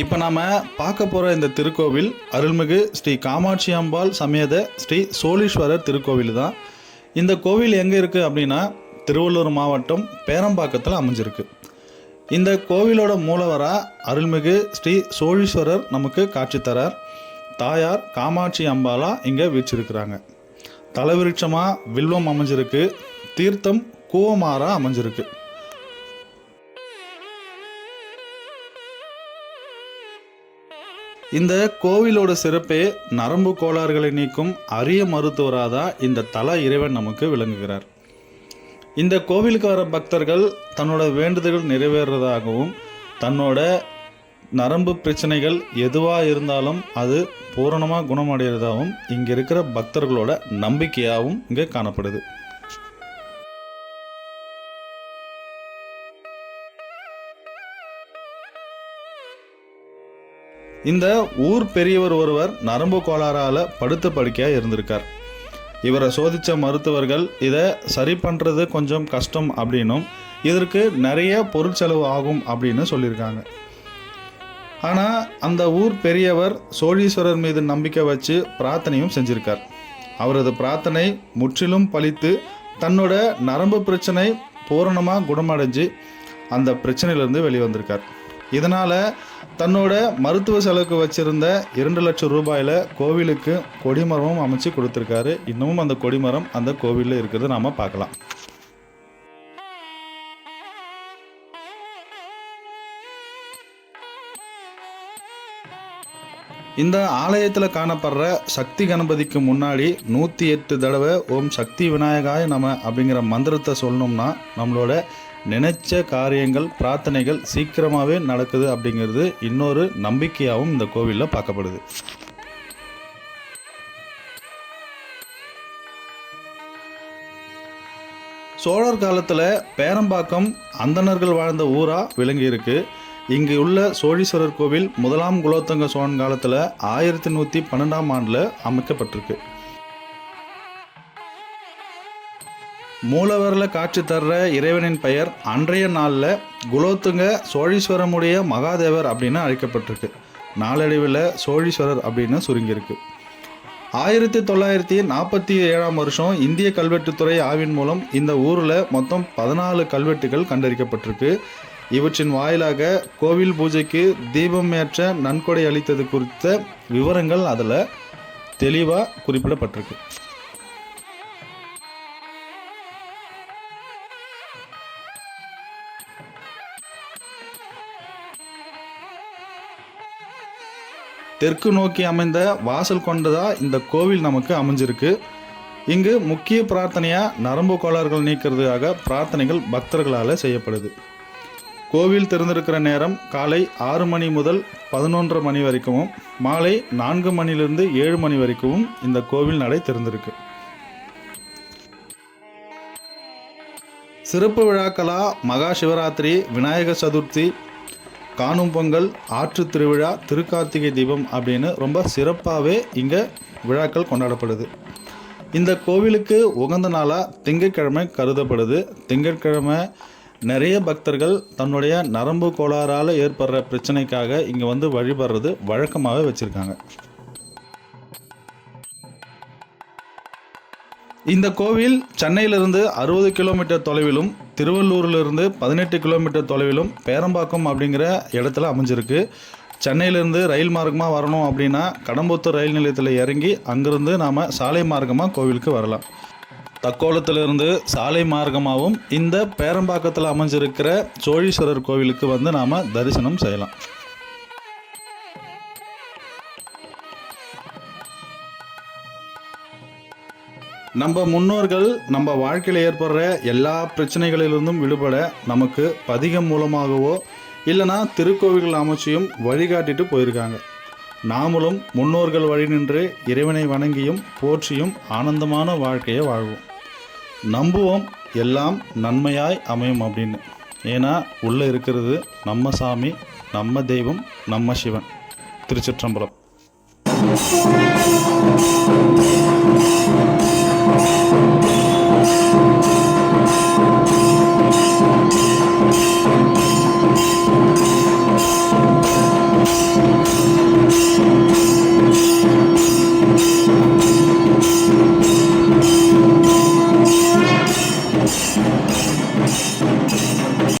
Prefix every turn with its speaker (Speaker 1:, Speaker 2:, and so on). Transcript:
Speaker 1: இப்போ நாம் பார்க்க போகிற இந்த திருக்கோவில் அருள்மிகு ஸ்ரீ காமாட்சி அம்பாள் சமேத ஸ்ரீ சோழீஸ்வரர் திருக்கோவில் தான். இந்த கோவில் எங்கே இருக்குது அப்படின்னா திருவள்ளூர் மாவட்டம் பேரம்பாக்கத்தில் அமைஞ்சிருக்கு. இந்த கோவிலோட மூலவராக அருள்மிகு ஸ்ரீ சோழீஸ்வரர் நமக்கு காட்சி தரார். தாயார் காமாட்சி அம்பாலா இங்கே வீச்சிருக்கிறாங்க தலைவிருட்சமாக வில்வம் அமைஞ்சிருக்கு. தீர்த்தம் கூவமாரா அமைஞ்சிருக்கு. இந்த கோவிலோட சிறப்பே நரம்பு கோளாறுகளை நீக்கும் அரிய மருத்துவராக தான் இந்த தல இறைவன் நமக்கு விளங்குகிறார். இந்த கோவிலுக்கு வர பக்தர்கள் தன்னோட வேண்டுதல்கள் நிறைவேறதாகவும் தன்னோட நரம்பு பிரச்சனைகள் எதுவாக இருந்தாலும் அது பூரணமாக குணமடைகிறதாகவும் இங்கே இருக்கிற பக்தர்களோட நம்பிக்கையாகவும் இங்கே காணப்படுது. இந்த ஊர் பெரியவர் ஒருவர் நரம்பு கோளாறால படுத்த படுக்கையாக இருந்திருக்கார். இவரை சோதித்த மருத்துவர்கள் இதை சரி பண்ணுறது கொஞ்சம் கஷ்டம் அப்படின்னும் இதற்கு நிறைய பொருட்செலவு ஆகும் அப்படின்னு சொல்லியிருக்காங்க. ஆனால் அந்த ஊர் பெரியவர் சோழீஸ்வரர் மீது நம்பிக்கை வச்சு பிரார்த்தனையும் செஞ்சிருக்கார். அவரது பிரார்த்தனை முற்றிலும் பழித்து தன்னோட நரம்பு பிரச்சனை பூரணமாக குணமடைஞ்சு அந்த பிரச்சனையிலேருந்து வெளிவந்திருக்கார். இதனால் தன்னோட மருத்துவ செலவுக்கு வச்சிருந்த இரண்டு லட்சம் ரூபாயில் கோவிலுக்கு கொடிமரமும் அமைச்சு கொடுத்துருக்காரு. இன்னமும் அந்த கொடிமரம் அந்த கோவிலில் இருக்கிறத நாம் பார்க்கலாம். இந்த ஆலயத்தில் காணப்படுற சக்தி கணபதிக்கு முன்னாடி நூற்றி எட்டு தடவை ஓம் சக்தி விநாயகாய நம அப்படிங்கிற மந்திரத்தை சொல்லணும்னா நம்மளோட நினைச்ச காரியங்கள் பிரார்த்தனைகள் சீக்கிரமாகவே நடக்குது அப்படிங்கிறது இன்னொரு நம்பிக்கையாகவும் இந்த கோவிலில் பார்க்கப்படுது. சோழர் காலத்தில் பேரம்பாக்கம் அந்தணர்கள் வாழ்ந்த ஊராக விளங்கியிருக்கு. இங்கு உள்ள சோழீஸ்வரர் கோவில் முதலாம் குலோத்தங்க சோழன் காலத்தில் ஆயிரத்தி நூற்றி பன்னெண்டாம் ஆண்டில் அமைக்கப்பட்டிருக்கு. மூலவரில் காட்சி தர்ற இறைவனின் பெயர் அன்றைய நாளில் குலோத்துங்க சோழீஸ்வரமுடைய மகாதேவர் அப்படின்னு அழைக்கப்பட்டிருக்கு. நாளடைவில் சோழீஸ்வரர் அப்படின்னு சுருங்கியிருக்கு. ஆயிரத்தி தொள்ளாயிரத்தி நாற்பத்தி ஏழாம் வருஷம் இந்திய கல்வெட்டுத்துறை ஆய்வின் மூலம் இந்த ஊரில் மொத்தம் பதினாலு கல்வெட்டுகள் கண்டறிக்கப்பட்டிருக்கு. இவற்றின் வாயிலாக கோவில் பூஜைக்கு தீபம் ஏற்ற நன்கொடை அளித்தது குறித்த விவரங்கள் அதில் தெளிவாக குறிப்பிடப்பட்டிருக்கு. தெற்கு நோக்கி அமைந்த வாசல் கொண்டதா இந்த கோவில் நமக்கு அமைஞ்சிருக்கு. இங்கு முக்கிய பிரார்த்தனையாக நரம்பு கோளாறுகள் நீக்கிறதுக்காக பிரார்த்தனைகள் பக்தர்களால் செய்யப்படுது. கோவில் திறந்திருக்கிற நேரம் காலை ஆறு மணி முதல் பதினொன்றரை மணி வரைக்கும் மாலை நான்கு மணிலிருந்து ஏழு மணி வரைக்கும் இந்த கோவில் நடை திறந்திருக்கு. சிறப்பு விழாக்களா மகா சிவராத்திரி விநாயகர் சதுர்த்தி காணும் பொங்கல் ஆற்று திருவிழா திருக்கார்த்திகை தீபம் அப்படின்னு ரொம்ப சிறப்பாகவே இங்கே விழாக்கள் கொண்டாடப்படுது. இந்த கோவிலுக்கு உகந்த நாளாக திங்கட்கிழமை கருதப்படுது. திங்கட்கிழமை நிறைய பக்தர்கள் தன்னுடைய நரம்பு கோளாறால் ஏற்படுற பிரச்சனைக்காக இங்கே வந்து வழிபடுறது வழக்கமாகவே வச்சுருக்காங்க. இந்த கோவில் சென்னையிலிருந்து அறுபது கிலோமீட்டர் தொலைவிலும் திருவள்ளூரிலிருந்து பதினெட்டு கிலோமீட்டர் தொலைவிலும் பேரம்பாக்கம் அப்படிங்கிற இடத்துல அமைஞ்சிருக்கு. சென்னையிலேருந்து ரயில் மார்க்கமாக வரணும் அப்படின்னா கடம்புத்தூர் ரயில் நிலையத்தில் இறங்கி அங்கேருந்து நாம் சாலை மார்க்கமாக கோவிலுக்கு வரலாம். தக்கோலத்திலிருந்து சாலை மார்க்கமாகவும் இந்த பேரம்பாக்கத்தில் அமைஞ்சிருக்கிற சோழீஸ்வரர் கோவிலுக்கு வந்து நாம் தரிசனம் செய்யலாம். நம்ம முன்னோர்கள் நம்ம வாழ்க்கையில் ஏற்படுற எல்லா பிரச்சனைகளிலிருந்தும் விடுபட நமக்கு பதிகம் மூலமாகவோ இல்லைனா திருக்கோவில்கள் அமைச்சியும் வழிகாட்டிட்டு போயிருக்காங்க. நாமளும் முன்னோர்கள் வழி நின்று இறைவனை வணங்கியும் போற்றியும் ஆனந்தமான வாழ்க்கையை வாழ்வோம். நம்புவோம் எல்லாம் நன்மையாய் அமையும் அப்படின்னு. ஏன்னா உள்ளே இருக்கிறது நம்ம சாமி நம்ம தெய்வம் நம்ம சிவன். திருச்சிற்றம்பலம்.